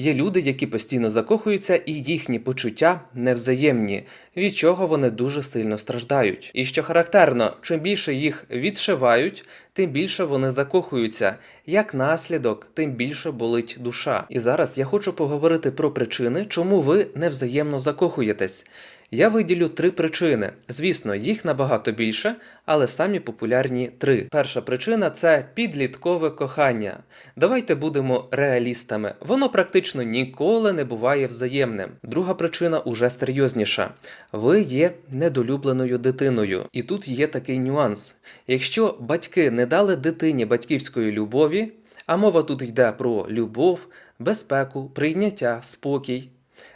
Є люди, які постійно закохуються, і їхні почуття невзаємні, від чого вони дуже сильно страждають. І що характерно, чим більше їх відшивають, тим більше вони закохуються. Як наслідок, тим більше болить душа. І зараз я хочу поговорити про причини, чому ви невзаємно закохуєтесь. Я виділю три причини. Звісно, їх набагато більше, але самі популярні три. Перша причина це підліткове кохання. Давайте будемо реалістами. Воно практично ніколи не буває взаємним. Друга причина уже серйозніша. Ви є недолюбленою дитиною. І тут є такий нюанс. Якщо батьки не дали дитині батьківської любові, а мова тут йде про любов, безпеку, прийняття, спокій.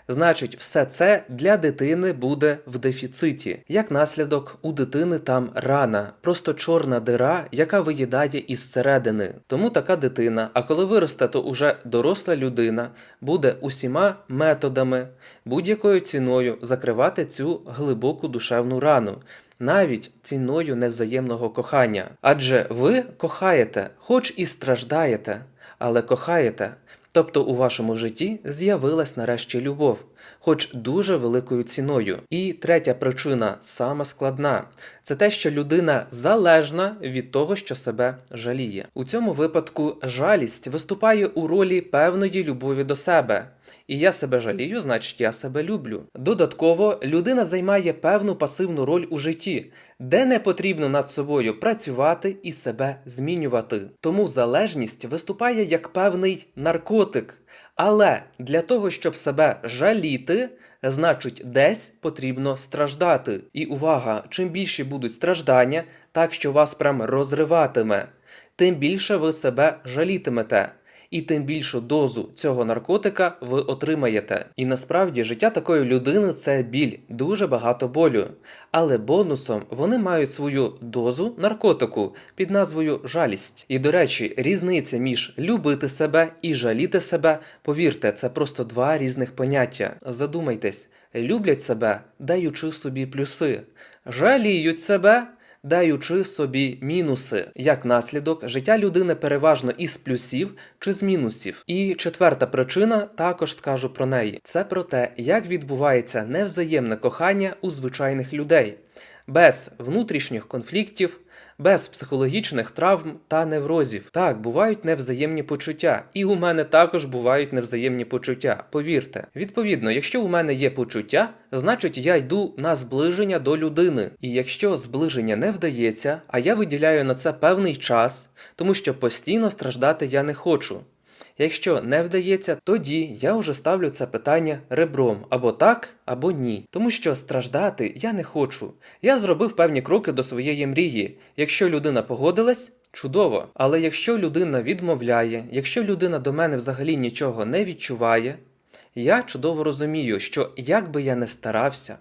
Значить, все це для дитини буде в дефіциті. Як наслідок, у дитини там рана, просто чорна дира, яка виїдає із середини. Тому така дитина, а коли виросте, то уже доросла людина буде усіма методами, будь-якою ціною закривати цю глибоку душевну рану. Навіть ціною невзаємного кохання. Адже ви кохаєте, хоч і страждаєте, але кохаєте. Тобто у вашому житті з'явилась нарешті любов, хоч дуже великою ціною. І третя причина, сама складна, це те, що людина залежна від того, що себе жаліє. У цьому випадку жалість виступає у ролі певної любові до себе. І я себе жалію, значить я себе люблю. Додатково, людина займає певну пасивну роль у житті, де не потрібно над собою працювати і себе змінювати. Тому залежність виступає як певний наркотик. Але для того, щоб себе жаліти, значить, десь потрібно страждати. І увага, чим більше будуть страждання, так що вас прям розриватиме, тим більше ви себе жалітимете і тим більшу дозу цього наркотика ви отримаєте. І насправді життя такої людини це біль, дуже багато болю. Але бонусом вони мають свою дозу наркотику під назвою жалість. І до речі, різниця між любити себе і жаліти себе, повірте, це просто два різних поняття. Задумайтесь, люблять себе, даючи собі плюси, жаліють себе даючи собі мінуси. Як наслідок, життя людини переважно із плюсів чи з мінусів. І четверта причина також скажу про неї: це про те, як відбувається невзаємне кохання у звичайних людей. Без внутрішніх конфліктів, без психологічних травм та неврозів. Так, бувають невзаємні почуття, і у мене також бувають невзаємні почуття. Повірте. Відповідно, якщо у мене є почуття, значить я йду на зближення до людини. І якщо зближення не вдається, а я виділяю на це певний час, тому що постійно страждати я не хочу. Якщо не вдається, тоді я вже ставлю це питання ребром або так, або ні. Тому що страждати я не хочу. Я зробив певні кроки до своєї мрії. Якщо людина погодилась, чудово. Але якщо людина відмовляє, якщо людина до мене взагалі нічого не відчуває, я чудово розумію, що як би я не старався.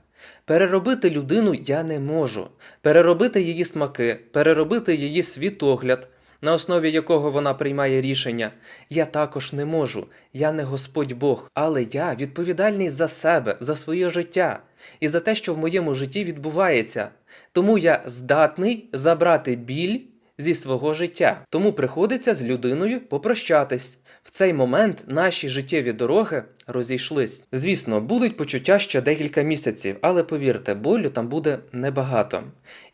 Переробити людину я не можу, переробити її смаки, переробити її світогляд, на основі якого вона приймає рішення, я також не можу. Я не Господь Бог, але я відповідальний за себе, за своє життя і за те, що в моєму житті відбувається. Тому я здатний забрати біль зі свого життя. Тому приходиться з людиною попрощатись. В цей момент наші життєві дороги розійшлись. Звісно, будуть почуття ще декілька місяців, але повірте, болю там буде небагато.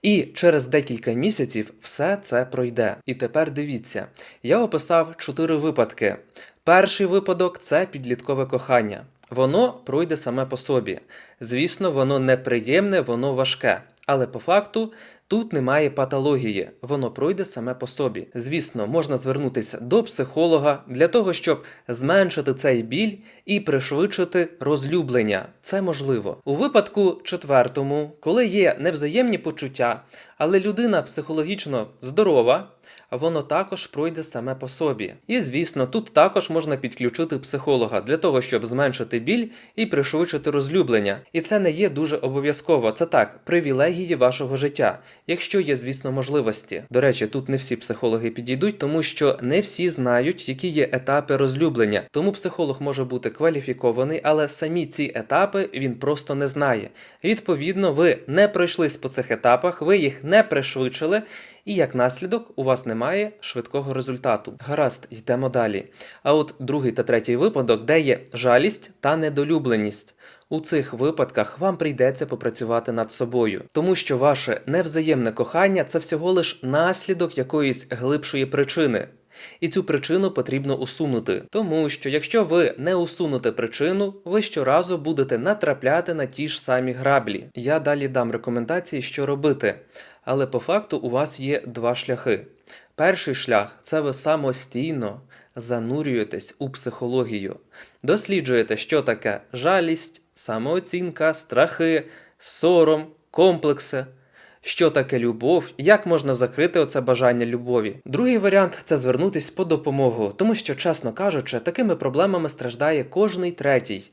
І через декілька місяців все це пройде. І тепер дивіться, я описав чотири випадки. Перший випадок це підліткове кохання. Воно пройде саме по собі. Звісно, воно неприємне, воно важке. Але по факту тут немає патології, воно пройде саме по собі. Звісно, можна звернутися до психолога для того, щоб зменшити цей біль і пришвидшити розлюблення. Це можливо. У випадку четвертому, коли є невзаємні почуття, але людина психологічно здорова. Воно також пройде саме по собі. І звісно, тут також можна підключити психолога для того, щоб зменшити біль і пришвидшити розлюблення. І це не є дуже обов'язково. Це так, привілегії вашого життя, якщо є, звісно, можливості. До речі, тут не всі психологи підійдуть, тому що не всі знають, які є етапи розлюблення. Тому психолог може бути кваліфікований, але самі ці етапи він просто не знає. Відповідно, ви не пройшлись по цих етапах, ви їх не пришвидшили. І як наслідок у вас немає швидкого результату. Гаразд, йдемо далі. А от другий та третій випадок, де є жалість та недолюбленість. У цих випадках вам прийдеться попрацювати над собою, тому що ваше невзаємне кохання це всього лиш наслідок якоїсь глибшої причини. І цю причину потрібно усунути, тому що якщо ви не усунете причину, ви щоразу будете натрапляти на ті ж самі граблі. Я далі дам рекомендації, що робити, але по факту у вас є два шляхи. Перший шлях це ви самостійно занурюєтесь у психологію, досліджуєте, що таке жалість, самооцінка, страхи, сором, комплекси. Що таке любов, як можна закрити оце бажання любові? Другий варіант це звернутись по допомогу, тому що, чесно кажучи, такими проблемами страждає кожний третій.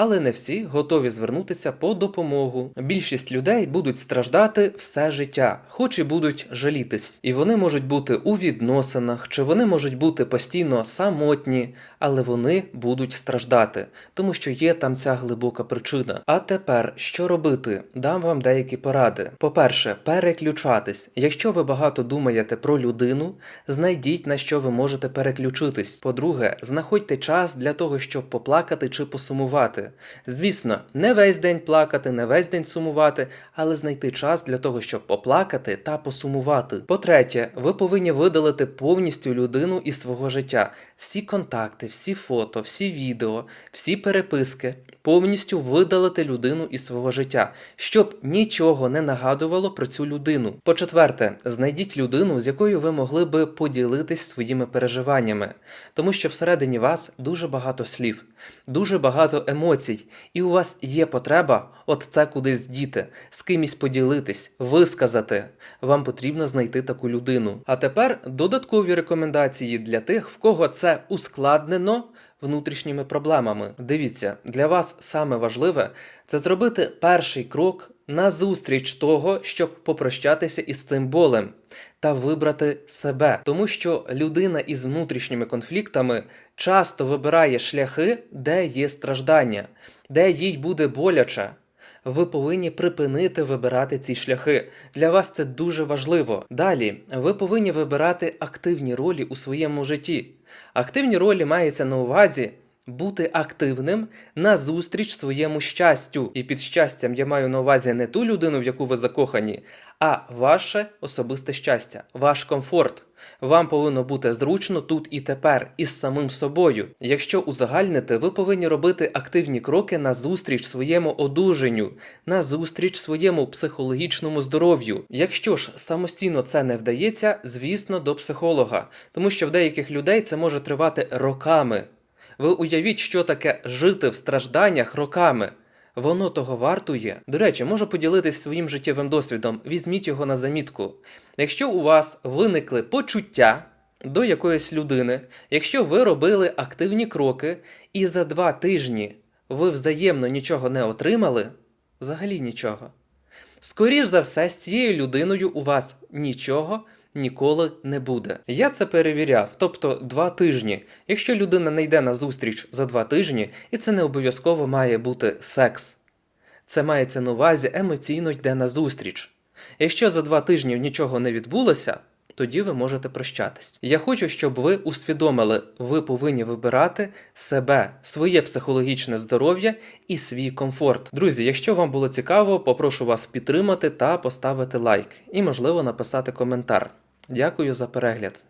Але не всі готові звернутися по допомогу. Більшість людей будуть страждати все життя, хоч і будуть жалітись. І вони можуть бути у відносинах, чи вони можуть бути постійно самотні, але вони будуть страждати, тому що є там ця глибока причина. А тепер що робити? Дам вам деякі поради. По-перше, переключатись. Якщо ви багато думаєте про людину, знайдіть на що ви можете переключитись. По-друге, знаходьте час для того, щоб поплакати чи посумувати. Звісно, не весь день плакати, не весь день сумувати, але знайти час для того, щоб поплакати та посумувати. По-третє, ви повинні видалити повністю людину із свого життя. Всі контакти, всі фото, всі відео, всі переписки. Повністю видалити людину із свого життя, щоб нічого не нагадувало про цю людину. По-четверте, знайдіть людину, з якою ви могли би поділитись своїми переживаннями, тому що всередині вас дуже багато слів, дуже багато емоцій, і у вас є потреба от це кудись діти, з кимось поділитись, висказати. Вам потрібно знайти таку людину. А тепер додаткові рекомендації для тих, в кого це ускладнено внутрішніми проблемами. Дивіться, для вас саме важливе це зробити перший крок назустріч того, щоб попрощатися із цим болем та вибрати себе, тому що людина із внутрішніми конфліктами часто вибирає шляхи, де є страждання, де їй буде боляче. Ви повинні припинити вибирати ці шляхи. Для вас це дуже важливо. Далі ви повинні вибирати активні ролі у своєму житті. Активні ролі мається на увазі бути активним назустріч своєму щастю. І під щастям я маю на увазі не ту людину, в яку ви закохані, а ваше особисте щастя, ваш комфорт. Вам повинно бути зручно тут і тепер, із самим собою. Якщо узагальнити, ви повинні робити активні кроки на зустріч своєму одужанню, на зустріч своєму психологічному здоров'ю. Якщо ж самостійно це не вдається, звісно, до психолога, тому що в деяких людей це може тривати роками. Ви уявіть, що таке жити в стражданнях роками. Воно того вартує. До речі, можу поділитись своїм життєвим досвідом. Візьміть його на замітку. Якщо у вас виникли почуття до якоїсь людини, якщо ви робили активні кроки, і за два тижні ви взаємно нічого не отримали, взагалі нічого. Скоріш за все, з цією людиною у вас нічого ніколи не буде. Я це перевіряв, тобто два тижні. Якщо людина не йде на зустріч за два тижні, і це не обов'язково має бути секс. Це мається на увазі емоційно йде на зустріч. Якщо за два тижні нічого не відбулося, тоді ви можете прощатись. Я хочу, щоб ви усвідомили, ви повинні вибирати себе, своє психологічне здоров'я і свій комфорт. Друзі, якщо вам було цікаво, попрошу вас підтримати та поставити лайк, і можливо написати коментар. Дякую за перегляд.